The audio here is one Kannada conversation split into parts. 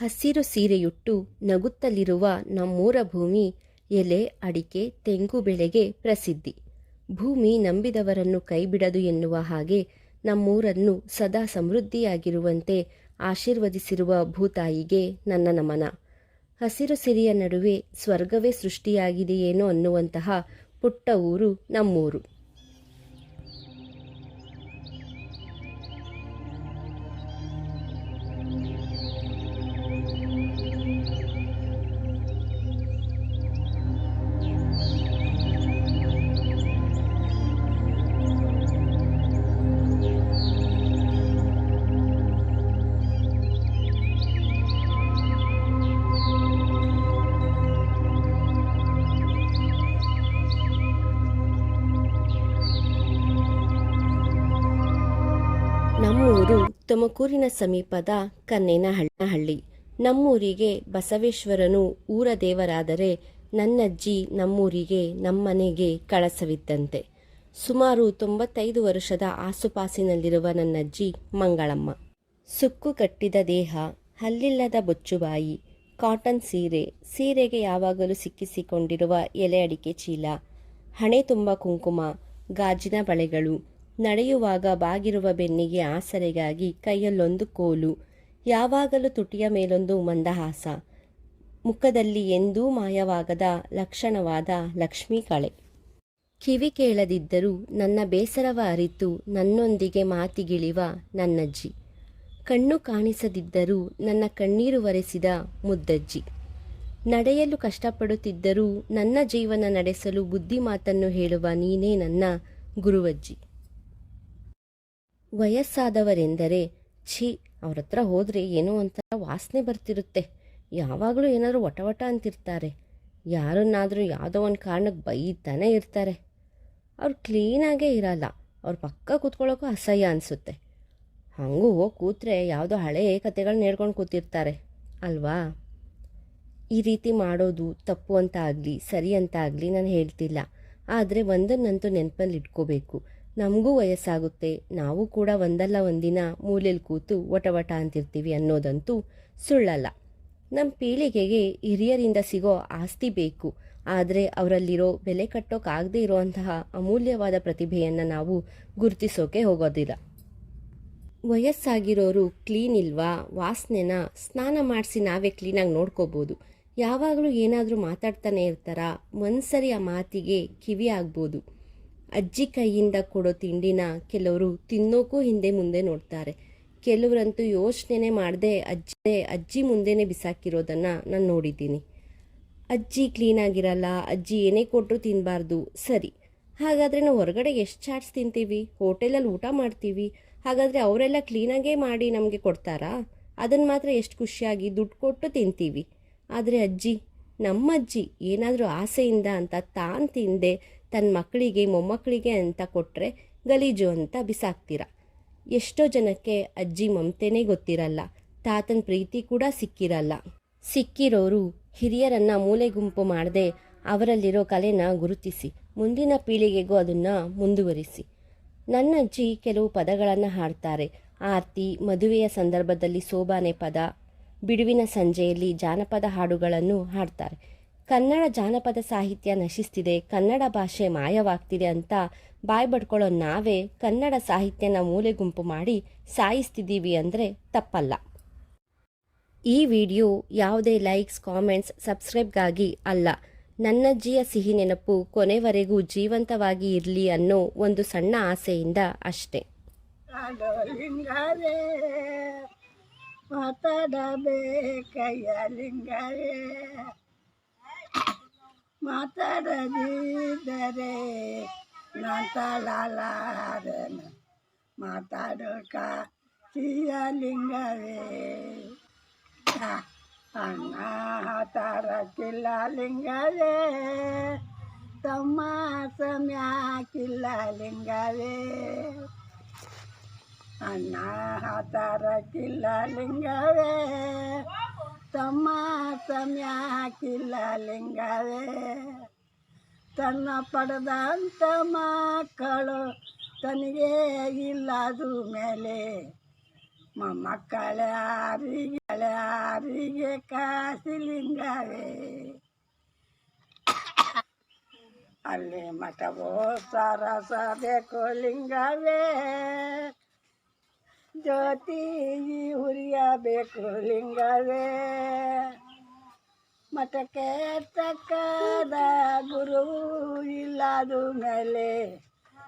ಹಸಿರು ಸೀರೆಯುಟ್ಟು ನಗುತ್ತಲಿರುವ ನಮ್ಮೂರ ಭೂಮಿ ಎಲೆ, ಅಡಿಕೆ, ತೆಂಗು ಬೆಳೆಗೆ ಪ್ರಸಿದ್ಧಿ. ಭೂಮಿ ನಂಬಿದವರನ್ನು ಕೈಬಿಡದು ಎನ್ನುವ ಹಾಗೆ ನಮ್ಮೂರನ್ನು ಸದಾ ಸಮೃದ್ಧಿಯಾಗಿರುವಂತೆ ಆಶೀರ್ವದಿಸಿರುವ ಭೂತಾಯಿಗೆ ನನ್ನ ನಮನ. ಹಸಿರು ಸಿರಿಯ ನಡುವೆ ಸ್ವರ್ಗವೇ ಸೃಷ್ಟಿಯಾಗಿದೆಯೇನೋ ಅನ್ನುವಂತಹ ಪುಟ್ಟ ಊರು ನಮ್ಮೂರು. ತುಮಕೂರಿನ ಸಮೀಪದ ಕನ್ನೇನಹಳ್ಳಿ. ನಮ್ಮೂರಿಗೆ ಬಸವೇಶ್ವರನು ಊರ ದೇವರಾದರೆ ನನ್ನಜ್ಜಿ ನಮ್ಮೂರಿಗೆ ನಮ್ಮನೆಗೆ ಕಳಸವಿದ್ದಂತೆ. ಸುಮಾರು ತೊಂಬತ್ತೈದು ವರ್ಷದ ಆಸುಪಾಸಿನಲ್ಲಿರುವ ನನ್ನಜ್ಜಿ ಮಂಗಳಮ್ಮ. ಸುಕ್ಕು ಕಟ್ಟಿದ ದೇಹ, ಹಲ್ಲಿಲ್ಲದ ಬೊಚ್ಚುಬಾಯಿ, ಕಾಟನ್ ಸೀರೆ, ಸೀರೆಗೆ ಯಾವಾಗಲೂ ಸಿಕ್ಕಿಸಿಕೊಂಡಿರುವ ಎಲೆ ಅಡಿಕೆ ಚೀಲ ಹಣೆ ತುಂಬ ಕುಂಕುಮ, ಗಾಜಿನ ಬಳೆಗಳು ನಡೆಯುವಾಗ ಬಾಗಿರುವ ಬೆನ್ನಿಗೆ ಆಸರೆಗಾಗಿ ಕೈಯಲ್ಲೊಂದು ಕೋಲು, ಯಾವಾಗಲೂ ತುಟಿಯ ಮೇಲೊಂದು ಮಂದಹಾಸ, ಮುಖದಲ್ಲಿ ಎಂದೂ ಮಾಯವಾಗದ ಲಕ್ಷಣವಾದ ಲಕ್ಷ್ಮೀ ಕಳೆ. ಕಿವಿ ಕೇಳದಿದ್ದರೂ ನನ್ನ ಬೇಸರವ ಅರಿತು ನನ್ನೊಂದಿಗೆ ಮಾತಿಗಿಳಿವ ನನ್ನಜ್ಜಿ. ಕಣ್ಣು ಕಾಣಿಸದಿದ್ದರೂ ನನ್ನ ಕಣ್ಣೀರು ಒರೆಸಿದ ಮುದ್ದಜ್ಜಿ. ನಡೆಯಲು ಕಷ್ಟಪಡುತ್ತಿದ್ದರೂ ನನ್ನ ಜೀವನ ನಡೆಸಲು ಬುದ್ಧಿ ಮಾತನ್ನು ಹೇಳುವ ನೀನೇ ನನ್ನ ಗುರುವಜ್ಜಿ. ವಯಸ್ಸಾದವರೆಂದರೆ, ಛೀ ಅವ್ರ ಹತ್ರ ಹೋದರೆ ಏನೋ ಒಂಥರ ವಾಸನೆ ಬರ್ತಿರುತ್ತೆ. ಯಾವಾಗಲೂ ಏನಾದರೂ ವಟವಟ ವಟ ಅಂತಿರ್ತಾರೆ. ಯಾರನ್ನಾದರೂ ಯಾವುದೋ ಒಂದು ಕಾರಣಕ್ಕೆ ಬೈತಾನೆ ಇರ್ತಾರೆ. ಅವ್ರು ಕ್ಲೀನಾಗೇ ಇರಲ್ಲ. ಅವ್ರ ಪಕ್ಕ ಕೂತ್ಕೊಳ್ಳೋಕ್ಕೂ ಅಸಹ್ಯ ಅನಿಸುತ್ತೆ. ಹಾಗೂ ಹೋಗಿ ಕೂತ್ರೆ ಯಾವುದೋ ಹಳೆ ಕತೆಗಳನ್ನ ಹೇಳ್ಕೊಂಡು ಕೂತಿರ್ತಾರೆ. ಅಲ್ವಾ? ಈ ರೀತಿ ಮಾಡೋದು ತಪ್ಪು ಅಂತ ಆಗಲಿ, ಸರಿ ಅಂತ ಆಗಲಿ ನಾನು ಹೇಳ್ತಿಲ್ಲ. ಆದರೆ ಒಂದನ್ನಂತೂ ನೆನಪಲ್ಲಿ ಇಟ್ಕೋಬೇಕು. ನಮಗೂ ವಯಸ್ಸಾಗುತ್ತೆ. ನಾವು ಕೂಡ ಒಂದಲ್ಲ ಒಂದಿನ ಮೂಲೆಯಲ್ಲಿ ಕೂತು ವಟವಟ ವಟ ಅಂತಿರ್ತೀವಿ ಅನ್ನೋದಂತೂ ಸುಳ್ಳಲ್ಲ. ನಮ್ಮ ಪೀಳಿಗೆಗೆ ಹಿರಿಯರಿಂದ ಸಿಗೋ ಆಸ್ತಿ ಬೇಕು. ಆದರೆ ಅವರಲ್ಲಿರೋ ಬೆಲೆ ಕಟ್ಟೋಕ್ಕಾಗದೇ ಇರುವಂತಹ ಅಮೂಲ್ಯವಾದ ಪ್ರತಿಭೆಯನ್ನು ನಾವು ಗುರುತಿಸೋಕೆ ಹೋಗೋದಿಲ್ಲ. ವಯಸ್ಸಾಗಿರೋರು ಕ್ಲೀನ್ ಇಲ್ವಾ? ವಾಸನೆನ ಸ್ನಾನ ಮಾಡಿಸಿ ನಾವೇ ಕ್ಲೀನಾಗಿ ನೋಡ್ಕೋಬೋದು. ಯಾವಾಗಲೂ ಏನಾದರೂ ಮಾತಾಡ್ತಾನೆ ಇರ್ತಾರ? ಒಂದ್ಸರಿ ಆ ಮಾತಿಗೆ ಕಿವಿ ಆಗ್ಬೋದು. ಅಜ್ಜಿ ಕೈಯಿಂದ ಕೊಡೋ ತಿಂಡಿನ ಕೆಲವರು ತಿನ್ನೋಕ್ಕೂ ಹಿಂದೆ ಮುಂದೆ ನೋಡ್ತಾರೆ. ಕೆಲವರಂತೂ ಯೋಚನೆ ಮಾಡದೆ ಅಜ್ಜಿ ಅಜ್ಜಿ ಮುಂದೆನೇ ಬಿಸಾಕಿರೋದನ್ನು ನಾನು ನೋಡಿದ್ದೀನಿ. ಅಜ್ಜಿ ಕ್ಲೀನಾಗಿರಲ್ಲ ಅಜ್ಜಿ ಏನೇ ಕೊಟ್ಟರು ತಿನ್ನಬಾರ್ದು ಸರಿ, ಹಾಗಾದರೆ ನಾವು ಹೊರಗಡೆ ಎಷ್ಟು ಚಾಟ್ಸ್ ತಿಂತೀವಿ? ಹೋಟೆಲಲ್ಲಿ ಊಟ ಮಾಡ್ತೀವಿ? ಹಾಗಾದರೆ ಅವರೆಲ್ಲ ಕ್ಲೀನಾಗೇ ಮಾಡಿ ನಮಗೆ ಕೊಡ್ತಾರಾ? ಅದನ್ನು ಮಾತ್ರ ಎಷ್ಟು ಖುಷಿಯಾಗಿ ದುಡ್ಡು ಕೊಟ್ಟು ತಿಂತೀವಿ. ಆದರೆ ಅಜ್ಜಿ ನಮ್ಮ ಅಜ್ಜಿ ಏನಾದರೂ ಆಸೆಯಿಂದ ಅಂತ ತಾನು ತಿಂದೆ ತನ್ನ ಮಕ್ಕಳಿಗೆ, ಮೊಮ್ಮಕ್ಕಳಿಗೆ ಅಂತ ಕೊಟ್ಟರೆ ಗಲೀಜು ಅಂತ ಬಿಸಾಕ್ತೀರ? ಎಷ್ಟೋ ಜನಕ್ಕೆ ಅಜ್ಜಿ ಮಮತೆನೇ ಗೊತ್ತಿರಲ್ಲ, ತಾತನ ಪ್ರೀತಿ ಕೂಡ ಸಿಕ್ಕಿರಲ್ಲ. ಸಿಕ್ಕಿರೋರು ಹಿರಿಯರನ್ನ ಮೂಲೆ ಗುಂಪು ಮಾಡದೆ ಅವರಲ್ಲಿರೋ ಕಲೆನ ಗುರುತಿಸಿ, ಮುಂದಿನ ಪೀಳಿಗೆಗೂ ಅದನ್ನು ಮುಂದುವರಿಸಿ. ನನ್ನ ಅಜ್ಜಿ ಕೆಲವು ಪದಗಳನ್ನು ಹಾಡ್ತಾರೆ. ಆರತಿ, ಮದುವೆಯ ಸಂದರ್ಭದಲ್ಲಿ ಸೋಬಾನೆ ಪದ, ಬಿಡುವಿನ ಸಂಜೆಯಲ್ಲಿ ಜಾನಪದ ಹಾಡುಗಳನ್ನು ಹಾಡ್ತಾರೆ. ಕನ್ನಡ ಜಾನಪದ ಸಾಹಿತ್ಯ ನಶಿಸ್ತಿದೆ, ಕನ್ನಡ ಭಾಷೆ ಮಾಯವಾಗ್ತಿದೆ ಅಂತ ಬಾಯ್ ಬಡ್ಕೊಳ್ಳೋ ನಾವೇ ಕನ್ನಡ ಸಾಹಿತ್ಯನ ಮೂಲೆ ಗುಂಪು ಮಾಡಿ ಸಾಯಿಸ್ತಿದ್ದೀವಿ ಅಂದರೆ ತಪ್ಪಲ್ಲ. ಈ ವಿಡಿಯೋ ಯಾವುದೇ ಲೈಕ್ಸ್, ಕಾಮೆಂಟ್ಸ್, ಸಬ್ಸ್ಕ್ರೈಬ್ಗಾಗಿ ಅಲ್ಲ. ನನ್ನಜ್ಜಿಯ ಸಿಹಿ ನೆನಪು ಕೊನೆವರೆಗೂ ಜೀವಂತವಾಗಿ ಇರಲಿ ಅನ್ನೋ ಒಂದು ಸಣ್ಣ ಆಸೆಯಿಂದ ಅಷ್ಟೇ. ಮಾತಾಡಬೇಕಯ್ಯ ಲಿಂಗರೇ. ಮಾತಾಡದಿದ್ದರೆ ನಾತಾಳಲಾರನ ಮಾತಾಡೋಕ ಸಿಯ ಲಿಂಗವೇ ಅಣ್ಣ ತಾರಕ್ಕಿಲ್ಲ ಲಿಂಗವೇ. ತಮ್ಮ ಸಮಯಾಕಿಲ್ಲ ಲಿಂಗವೇ. ಅಣ್ಣ ತಾರಕ್ಕಿಲ್ಲ ಲಿಂಗವೇ. ತಮ್ಮ ಸಮಯಾಕಿಲ್ಲ ಲಿಂಗವೇ. ತನ್ನ ಪಡೆದಂಥ ಮಕ್ಕಳು ತನಗೆ ಇಲ್ಲದು ಮೇಲೆ. ಕಾಸಿ ಕಾಸಿಲಿಂಗವೇ ಅಲ್ಲಿ ಮಠವೋ ಸರಸಬೇಕು ಲಿಂಗವೇ. ಜ್ಯೋತಿ ಹುರಿಯಬೇಕು ಲಿಂಗವೇ. ಮಠಕ್ಕೆ ತಕ್ಕದ ಗುರು ಇಲ್ಲದು ಮೇಲೆ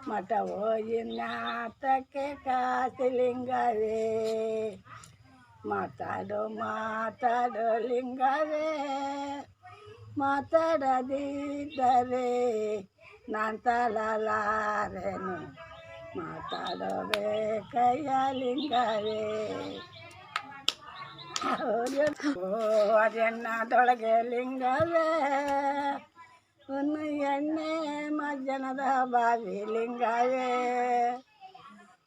ಮಠ ಹೋಗಿ ನಾತಕ್ಕೆ ಕಾಸಿ ಲಿಂಗವೇ. ಮಾತಾಡೋ ಮಾತಾಡೋ ಲಿಂಗವೇ. ಮಾತಾಡದಿದ್ದರೆ ನಾನು ತಳಲಾರೆನು ಮಾತಾಡಬೇಕಯ್ಯ ಲಿಂಗವೇ ಅರೆನ್ನದೊಳಗೆ ಲಿಂಗವೇ. ಒಂದು ಎಣ್ಣೆ ಮಜ್ಜನದ ಬಾವಿ ಲಿಂಗವೇ.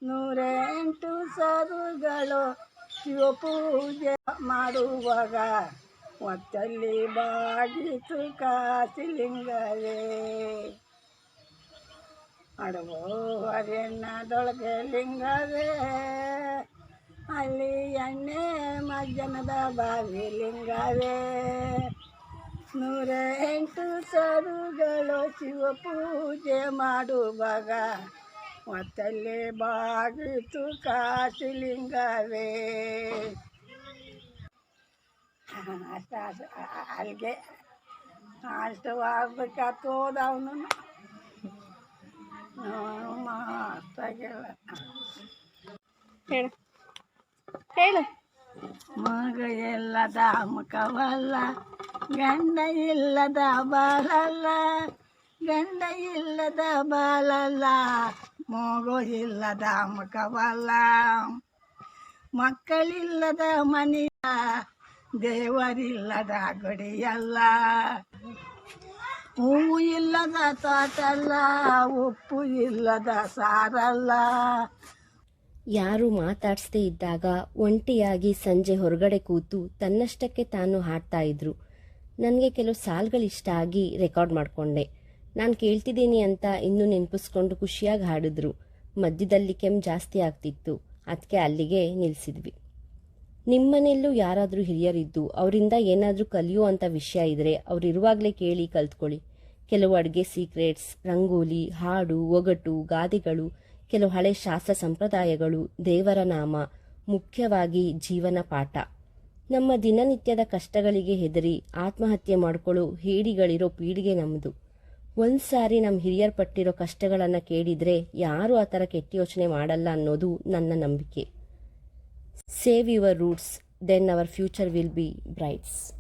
ನೂರೆಂಟು ಸರುಗಳು ಶಿವಪೂಜೆ ಮಾಡುವಾಗ ಒತ್ತಲ್ಲಿ ಬಾಗಿತು ಕಾಸಿಲಿಂಗವೇ ಅಡವೋ ಅರೆನ್ನದೊಳಗೆ ಲಿಂಗವೇ. ಅಲ್ಲಿ ಎಣ್ಣೆ ಮಜ್ಜನದ ಬಾವಿ ಲಿಂಗವೇ. ನೂರ ಎಂಟು ಸರುಗಳು ಶಿವ ಪೂಜೆ ಮಾಡುವಾಗ ಮತ್ತಲ್ಲಿ ಬಾಗಿತು ಕಾಶಿ ಲಿಂಗವೇ. ಅಷ್ಟು ಅಲ್ಲಿಗೆ ಅಷ್ಟು ಆಗ್ಬೇಕಾತು ಮಸ್ತಾಗಿಲ್ಲ ಹೇಳು. ಹೇಳು. ಮಗ ಇಲ್ಲದ ಮುಖವಲ್ಲ, ಗಂಡ ಇಲ್ಲದ ಬಾಳಲ್ಲ ಗಂಡ ಇಲ್ಲದ ಬಾಳಲ್ಲ ಮಗು ಇಲ್ಲದ ಮುಖವಲ್ಲ. ಮಕ್ಕಳಿಲ್ಲದ ಮನೆಯ ದೇವರಿಲ್ಲದ ಗುಡಿಯಲ್ಲ. ಹೂವು ಇಲ್ಲದ ತೋಟಲ್ಲ ಉಪ್ಪು ಇಲ್ಲದ ಸಾರಲ್ಲ. ಯಾರು ಮಾತಾಡಿಸದೇ ಇದ್ದಾಗ ಒಂಟಿಯಾಗಿ ಸಂಜೆ ಹೊರಗಡೆ ಕೂತು ತನ್ನಷ್ಟಕ್ಕೆ ತಾನು ಹಾಡ್ತಾ ಇದ್ರು. ನನಗೆ ಕೆಲವು ಸಾಲ್ಗಳು ಇಷ್ಟ ಆಗಿ ರೆಕಾರ್ಡ್ ಮಾಡಿಕೊಂಡೆ. ನಾನು ಕೇಳ್ತಿದ್ದೀನಿ ಅಂತ ಇನ್ನೂ ನೆನಪಿಸ್ಕೊಂಡು ಖುಷಿಯಾಗಿ ಹಾಡಿದ್ರು. ಮಧ್ಯದಲ್ಲಿ ಕೆಮ್ಮು ಜಾಸ್ತಿ ಆಗ್ತಿತ್ತು. ಅದಕ್ಕೆ ಅಲ್ಲಿಗೆ ನಿಲ್ಲಿಸಿದ್ವಿ ನಿಮ್ಮನೆಯಲ್ಲೂ ಯಾರಾದರೂ ಹಿರಿಯರಿದ್ದು ಅವರಿಂದ ಏನಾದರೂ ಕಲಿಯುವಂಥ ವಿಷಯ ಇದ್ದರೆ ಅವರಿರುವಾಗಲೇ ಕೇಳಿ ಕಲ್ತ್ಕೊಳ್ಳಿ. ಕೆಲವು ಅಡುಗೆ ಸೀಕ್ರೆಟ್ಸ್ ರಂಗೋಲಿ, ಹಾಡು, ಒಗಟು, ಗಾದೆಗಳು, ಕೆಲವು ಹಳೆ ಶಾಸ್ತ್ರ ಸಂಪ್ರದಾಯಗಳು, ದೇವರ ನಾಮ, ಮುಖ್ಯವಾಗಿ ಜೀವನ ಪಾಠ. ನಮ್ಮ ದಿನನಿತ್ಯದ ಕಷ್ಟಗಳಿಗೆ ಹೆದರಿ ಆತ್ಮಹತ್ಯೆ ಮಾಡಿಕೊಳ್ಳೋ ಹೇಡಿಗಳಿರೋ ಪೀಳಿಗೆ ನಮ್ಮದು ಒಂದು ಸಾರಿ ನಮ್ಮ ಹಿರಿಯರ್ ಪಟ್ಟಿರೋ ಕಷ್ಟಗಳನ್ನು ಕೇಳಿದರೆ ಯಾರೂ ಆ ಥರ ಕೆಟ್ಟ ಯೋಚನೆ ಮಾಡಲ್ಲ ಅನ್ನೋದು ನನ್ನ ನಂಬಿಕೆ. Save your roots, then our future will be brights.